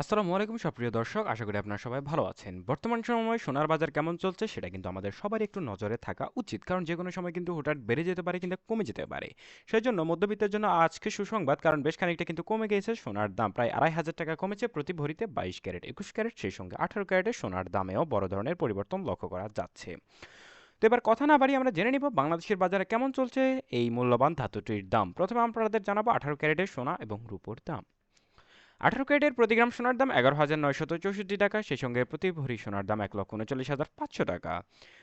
আসসালামু আলাইকুম, সুপ্রিয় দর্শক। আশা করি আপনারা সবাই ভালো আছেন। বর্তমান সময়ে সোনার বাজার কেমন চলছে সেটা কিন্তু আমাদের সবার একটু নজরে থাকা উচিত। কারণ যে কোনো সময় কিন্তু হঠাৎ বেড়ে যেতে পারে কিন্তু কমে যেতে পারে। সেই জন্য মধ্যবিত্তের জন্য আজকে সুসংবাদ, কারণ বেশ খানিকটা কিন্তু কমে গিয়েছে। সোনার দাম প্রায় আড়াই হাজার টাকা কমেছে প্রতি ভরিতে বাইশ ক্যারেট, একুশ ক্যারেট, সেই সঙ্গে আঠারো ক্যারেটের সোনার দামেও বড় ধরনের পরিবর্তন লক্ষ্য করা যাচ্ছে। তো এবার কথা না বাড়িয়ে আমরা জেনে নিব বাংলাদেশের বাজারে কেমন চলছে। এই মূল্যবান ধাতুটির দাম। প্রথমে আপনাদের জানাব আঠারো ক্যারেটের সোনা এবং রূপোর দাম। আঠারো ক্যারেটের প্রতি গ্রাম সোনার দাম এগারো হাজার নয়শত চৌষট্টি টাকা। সেই সঙ্গে প্রতি ভরি সোনার দাম এক লক্ষ উনচল্লিশ হাজার পাঁচশো টাকা।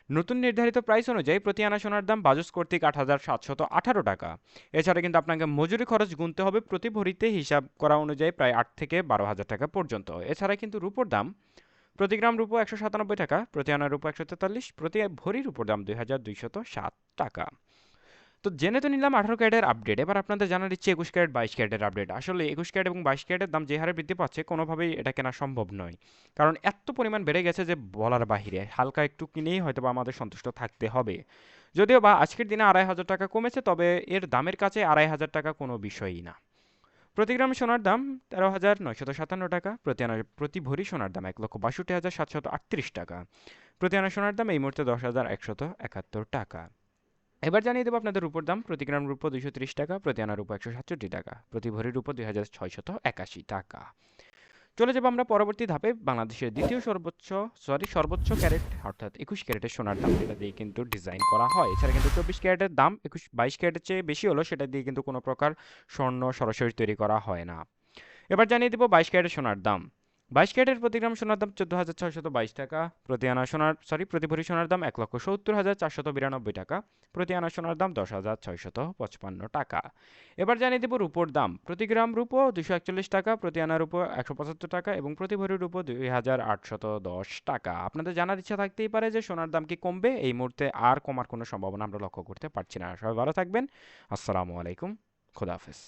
নতুন নির্ধারিত প্রাইস অনুযায়ী প্রতি আনা সোনার দাম বাজস কর্তৃক আট হাজার সাতশত আঠারো টাকা। এছাড়া কিন্তু আপনাকে মজুরি খরচ গুনতে হবে প্রতি ভরিতে হিসাব করা অনুযায়ী প্রায় আট থেকে বারো হাজার টাকা পর্যন্ত। এছাড়া কিন্তু রূপোর দাম প্রতি গ্রাম রূপো একশো সাতানব্বই টাকা, প্রতি আনা রূপো একশো তেতাল্লিশ, প্রতি ভরির উপর দাম দুই হাজার দুইশত সাত টাকা। তো জেনে তো নিলাম আঠারো ক্যারেটের আপডেট এবার আপনাদের জানার ইচ্ছে একুশ ক্যারেট, বাইশ ক্যারেটের আপডেট আসলে একুশ ক্যারেট এবং বাইশ ক্যারেটের দাম যে হারে বৃদ্ধি পাচ্ছে, কোনোভাবেই এটা কেনা সম্ভব নয়। কারণ এত পরিমাণ বেড়ে গেছে যে বলার বাহিরে, হালকা একটু কিনেই হয়তো বা আমাদের সন্তুষ্ট থাকতে হবে। যদিও বা আজকের দিনে আড়াই হাজার টাকা কমেছে, তবে এর দামের কাছে আড়াই হাজার টাকা কোনো বিষয়ই না। প্রতি গ্রাম সোনার দাম তেরো হাজার নয়শত সাতান্ন টাকা প্রতি আনা প্রতি ভরি সোনার দাম এক লক্ষ বাষট্টি হাজার সাতশত আটত্রিশ টাকা। প্রতি আনা সোনার দাম এই মুহূর্তে দশ হাজার একশত একাত্তর টাকা। এবার জানিয়ে দেবো আপনাদের রূপোর দাম। প্রতি গ্রাম রূপো দুইশো ত্রিশ টাকা, প্রতি আনার রূপো একশো সাতষট্টি টাকা, প্রতি ভরি রূপো দুই হাজার ছয়শত একাশি টাকা। চলে যাব আমরা পরবর্তী ধাপে, বাংলাদেশের দ্বিতীয় সর্বোচ্চ সরি সর্বোচ্চ ক্যারেট, অর্থাৎ একুশ ক্যারেটের সোনার দাম যেটা দিয়ে কিন্তু ডিজাইন করা হয়। এছাড়া কিন্তু চব্বিশ ক্যারেটের দাম, একুশ বাইশ ক্যারেটের চেয়ে বেশি হলো সেটা দিয়ে কিন্তু কোনো প্রকার স্বর্ণ সরাসরি তৈরি করা হয় না। এবার জানিয়ে দেবো বাইশ ক্যারেটের সোনার দাম। বাইশ ক্যারেটের প্রতি গ্রাম সোনার দাম চোদ্দ হাজার ছয়শত বাইশ টাকা। প্রতি আনা সোনার সরি প্রতি ভরি সোনার দাম এক লক্ষ সত্তর হাজার চারশত বিরানব্বই টাকা। প্রতি আনা সোনার দাম দশ হাজার ছয়শত পঁচপান্ন টাকা। এবার জানিয়ে দেবো রূপোর দাম। প্রতি গ্রাম রূপো দুশো একচল্লিশ টাকা, প্রতি আনা রূপো একশো পঁচাত্তর টাকা এবং প্রতি ভরি রূপো দুই হাজার আটশত দশ টাকা। আপনাদের জানার ইচ্ছা থাকতেই পারে যে সোনার দাম কি কমবে। এই মুহূর্তে আর কমার কোনো সম্ভাবনা আমরা লক্ষ্য করতে পারছি না। সবাই ভালো থাকবেন। আসসালামু আলাইকুম। খোদাহাফেজ